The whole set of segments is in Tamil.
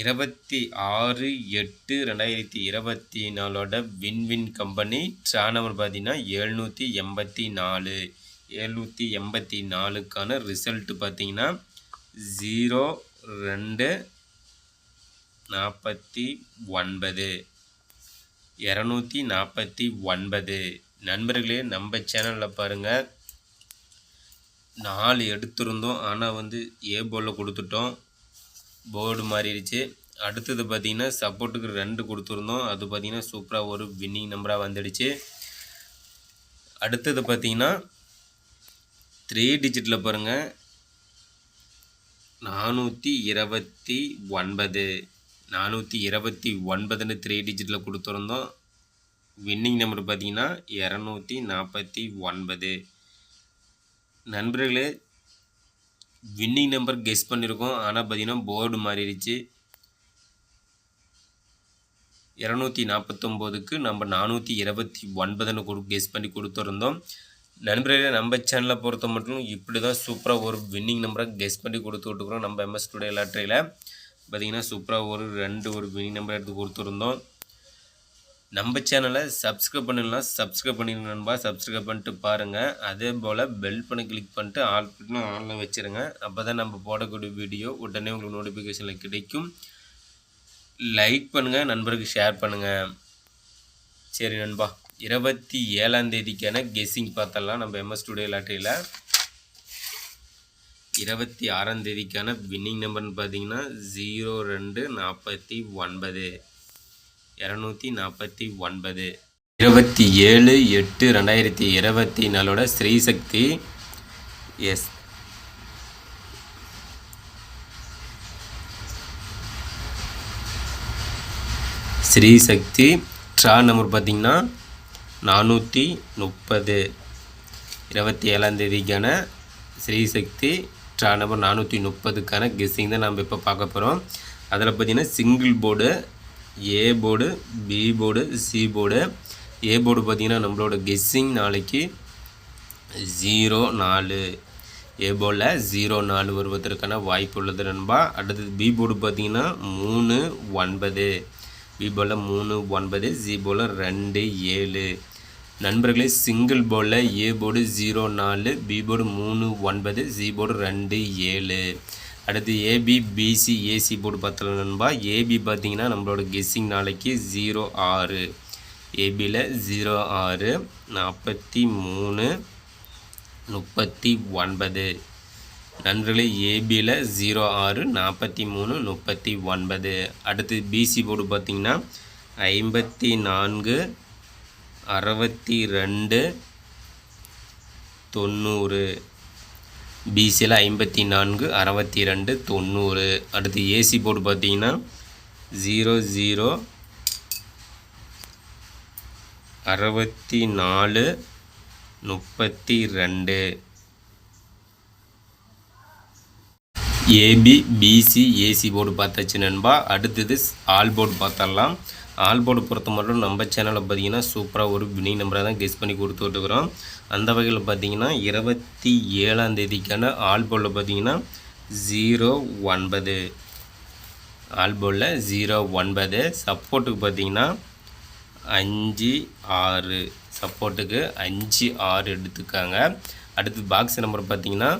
இருபத்தி ஆறு எட்டு ரெண்டாயிரத்தி இருபத்தி நாலோட win win company draw number பார்த்தீங்கன்னா எழுநூற்றி எண்பத்தி நாலு. எழுநூற்றி எண்பத்தி நாலுக்கான ரிசல்ட்டு பார்த்தீங்கன்னா ஜீரோ ரெண்டு நாற்பத்தி ஒன்பது. இரநூத்தி நாற்பத்தி ஒன்பது. நண்பர்களே நம்ம சேனலில் பாருங்கள் நாலு எடுத்திருந்தோம் ஆனால் வந்து ஏ போலில் கொடுத்துட்டோம். போர்டு மாறிடுச்சு. அடுத்தது பார்த்திங்கன்னா சப்போர்ட்டுக்கு ரெண்டு கொடுத்துருந்தோம். அது பார்த்தீங்கன்னா சூப்பராக ஒரு வின்னிங் நம்பராக வந்துடுச்சு. அடுத்தது பார்த்திங்கன்னா த்ரீ டிஜிட்டில் பாருங்கள் நானூற்றி இருபத்தி ஒன்பது. நானூற்றி இருபத்தி ஒன்பதுன்னு த்ரீ டிஜிட்டில் கொடுத்துருந்தோம். வின்னிங் நம்பர் பார்த்தீங்கன்னா இரநூத்தி நாற்பத்தி ஒன்பது. நண்பர்களே வின்னிங் நம்பர் கெஸ் பண்ணியிருக்கோம் ஆனால் பார்த்திங்கன்னா போர்டு மாறிடுச்சு. இரநூத்தி நாற்பத்தொம்போதுக்கு நம்ம நானூற்றி இருபத்தி ஒன்பதுன்னு கொடு கெஸ் பண்ணி கொடுத்துருந்தோம். நண்பர்களே நம்ம சேனலை பொறுத்த மட்டும் இப்படி தான் சூப்பராக ஒரு வின்னிங் நம்பரை கெஸ் பண்ணி கொடுத்து விட்டுக்கிறோம் நம்ம எம்எஸ் டுடே லாட்டரியில். பார்த்தீங்கன்னா சூப்பராக ஒரு ரெண்டு ஒரு வின்னிங் நம்பர் எடுத்து கொடுத்துருந்தோம். நம்ம சேனலை சப்ஸ்கிரைப் பண்ணலாம் சப்ஸ்கிரைப் பண்ணிடுங்க நண்பா. சப்ஸ்கிரைப் பண்ணிட்டு பாருங்கள் அதே போல் பெல் பண்ணி கிளிக் பண்ணிட்டு ஆல் பண்ணி ஆனில் வச்சுருங்க. அப்போ தான் நம்ம போடக்கூடிய வீடியோ உடனே உங்களுக்கு நோட்டிஃபிகேஷனில் கிடைக்கும். லைக் பண்ணுங்கள் நண்பருக்கு ஷேர் பண்ணுங்கள் சரி நண்பா. இருபத்தி ஏழாம் தேதிக்கான கெஸ்ஸிங் பார்த்தலாம் நம்ம எம்எஸ் ஸ்டுடியோ லாட்டரியில் இருபத்தி ஆறாம் தேதிக்கான வின்னிங் நம்பர்னு பார்த்தீங்கன்னா ஜீரோ ரெண்டு நாற்பத்தி ஒன்பது. இரநூத்தி நாற்பத்தி ஒன்பது. இருபத்தி ஏழு எட்டு ரெண்டாயிரத்தி இருபத்தி நாலோட Srisakthi S. Srisakthi draw number பார்த்திங்கன்னா நானூற்றி முப்பது. இருபத்தி ஏழாம் தேதிக்கான ஸ்ரீசக்தி ட்ரா நம்பர் நானூற்றி முப்பதுக்கான கெஸ்ஸிங் தான் நம்ம இப்போ பார்க்க போகிறோம். அதில் பார்த்திங்கன்னா single board A board B board C board A board பார்த்திங்கன்னா நம்மளோட கெஸ்ஸிங் நாளைக்கு ஜீரோ நாலு. ஏ போர்டில் ஜீரோ நாலு வருவதற்கான வாய்ப்பு உள்ளது நண்பா. அடுத்தது பி போர்டு பார்த்திங்கன்னா மூணு ஒன்பது. பி போர்டில் மூணு ஒன்பது ஜி போர்டில் ரெண்டு ஏழு. நண்பர்களே சிங்கிள் போர்டில் ஏ போர்டு ஜீரோ நாலு பி போர்டு மூணு ஒன்பது ஜி போர்டு ரெண்டு ஏழு. அடுத்து ஏபி பிசி ஏசி போர்டு பார்த்தல நண்பா. ஏபி பார்த்தீங்கன்னா நம்மளோட கெஸ்ஸிங் நாளைக்கு ஜீரோ ஆறு. ஏபியில் ஜீரோ ஆறு நாற்பத்தி மூணு முப்பத்தி ஒன்பது. நண்பர்களே ஏபியில் ஜீரோ ஆறு நாற்பத்தி மூணு முப்பத்தி ஒன்பது. அடுத்து பிசி போர்டு பார்த்திங்கன்னா ஐம்பத்தி நான்கு அறுபத்தி ரெண்டு தொண்ணூறு. பிசியில் ஐம்பத்தி நான்கு அறுபத்தி ரெண்டு தொண்ணூறு. அடுத்து ஏசி போர்டு பார்த்தீங்கன்னா ஜீரோ ஜீரோ அறுபத்தி நாலு முப்பத்தி ரெண்டு ஏபி பிசி ஏசி போர்டு பார்த்தாச்சு நண்பா. அடுத்தது ஆல் போர்டு பார்த்தரலாம் ஆல் போர்டு பொறுத்த மட்டும் நம்ம சேனலில் பார்த்தீங்கன்னா சூப்பராக ஒரு வினி நம்பரை தான் கெஸ் பண்ணி கொடுத்து விட்டுக்கிறோம் அந்த வகையில் பார்த்தீங்கன்னா இருபத்தி ஏழாம் தேதிக்கான ஆல் போர்டில் பார்த்தீங்கன்னா ஜீரோ ஒன்பது. ஆல் போர்டில் ஜீரோ ஒன்பது. சப்போர்ட்டுக்கு பார்த்தீங்கன்னா அஞ்சு ஆறு. சப்போர்ட்டுக்கு அஞ்சு ஆறு எடுத்துக்காங்க. அடுத்து பாக்ஸ் நம்பர் பார்த்தீங்கன்னா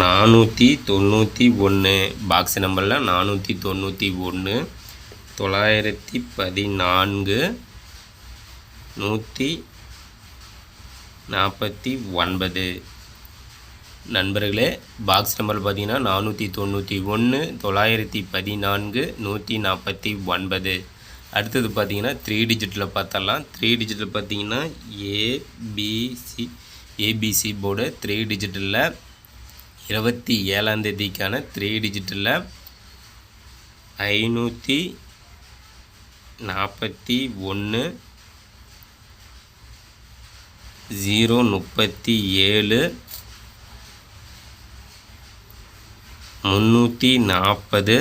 நானூற்றி தொண்ணூற்றி ஒன்று பாக்ஸ் நம்பரில் நானூற்றி தொண்ணூற்றி ஒன்று தொள்ளாயிரத்தி பதினான்கு. நூற்றி நாற்பத்தி ஒன்பது. நண்பர்களே பாக்ஸ் நம்பர் பார்த்தீங்கன்னா நானூற்றி தொண்ணூற்றி ஒன்று தொள்ளாயிரத்தி பதினான்கு நூற்றி நாற்பத்தி ஒன்பது. அடுத்தது பார்த்தீங்கன்னா த்ரீ டிஜிட்டில் பார்த்தலாம் த்ரீ டிஜிட்டில் பார்த்திங்கன்னா ஏபிசி ஏபிசி போர்டு த்ரீ டிஜிட்டலில் இருபத்தி ஏழாம் தேதிக்கான த்ரீ டிஜிட்டலில் ஐநூற்றி நாற்பத்தி ஒன்று ஜீரோ முப்பத்தி ஏழு முந்நூற்றி நாற்பது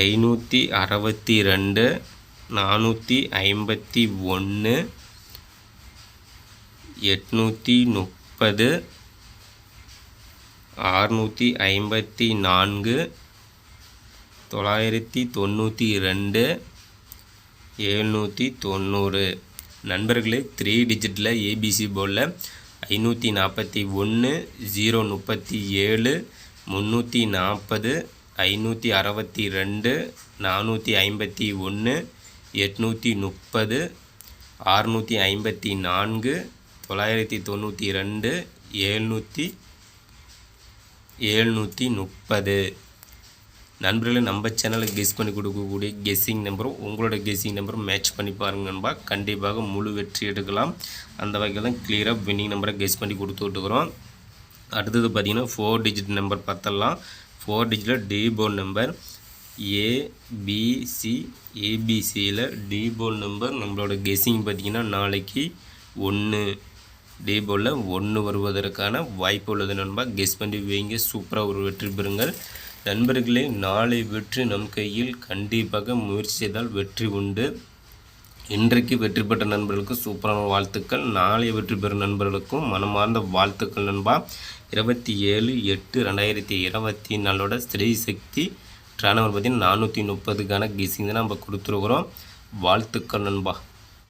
ஐநூற்றி அறுபத்தி ரெண்டு நானூற்றி ஐம்பத்தி ஒன்று எட்நூற்றி முப்பது அறுநூற்றி ஐம்பத்தி நான்கு தொள்ளாயிரத்தி தொண்ணூற்றி ரெண்டு எழுநூற்றி தொண்ணூறு. நண்பர்களே த்ரீ டிஜிட்டில் ஏபிசி போர்டில் ஐநூற்றி நாற்பத்தி ஒன்று ஜீரோ முப்பத்தி ஏழு முந்நூற்றி நாற்பது ஐநூற்றி அறுபத்தி ரெண்டு நானூற்றி ஐம்பத்தி ஒன்று எட்நூற்றி முப்பது ஆறுநூற்றி ஐம்பத்தி நான்கு தொள்ளாயிரத்தி தொண்ணூற்றி ரெண்டு எழுநூற்றி ஏழ்நூற்றி முப்பது. நண்பர்களே நம்ம சேனலில் கெஸ் பண்ணி கொடுக்கக்கூடிய கெஸ்ஸிங் நம்பரும் உங்களோட கெஸ்ஸிங் நம்பரும் மேட்ச் பண்ணி பாருங்க நண்பா கண்டிப்பாக முழு வெற்றி எடுக்கலாம். அந்த வகையில் தான் கிளியராக வின்னிங் நம்பரை கெஸ் பண்ணி கொடுத்து விட்டுக்கிறோம் அடுத்தது பார்த்தீங்கன்னா ஃபோர் டிஜிட் நம்பர் பார்த்தலாம் four டிஜிட்டில் D number A B C ஏபிசியில் D number நம்மளோட கெஸ்ஸிங் பார்த்தீங்கன்னா நாளைக்கு ஒன்று டே போலில் ஒன்று வருவதற்கான வாய்ப்பு உள்ளது நண்பா. கெஸ் பண்ணி வைங்க. சூப்பராக ஒரு வெற்றி பெறுங்கள். நண்பர்களே நாளை வெற்றி நம் கையில் கண்டிப்பாக முயற்சி செய்தால் வெற்றி உண்டு. இன்றைக்கு வெற்றி பெற்ற நண்பர்களுக்கு சூப்பரான வாழ்த்துக்கள். நாளை வெற்றி பெறும் நண்பர்களுக்கும் மனமார்ந்த வாழ்த்துக்கள் நண்பா. இருபத்தி ஏழு எட்டு ரெண்டாயிரத்தி இருபத்தி நாலோட ஸ்ரீ சக்தி ட்ரானவர் பார்த்தீங்கன்னா நானூற்றி முப்பதுக்கான கெஸிங் தான் நம்ம கொடுத்துருக்குறோம். வாழ்த்துக்கள் நண்பா.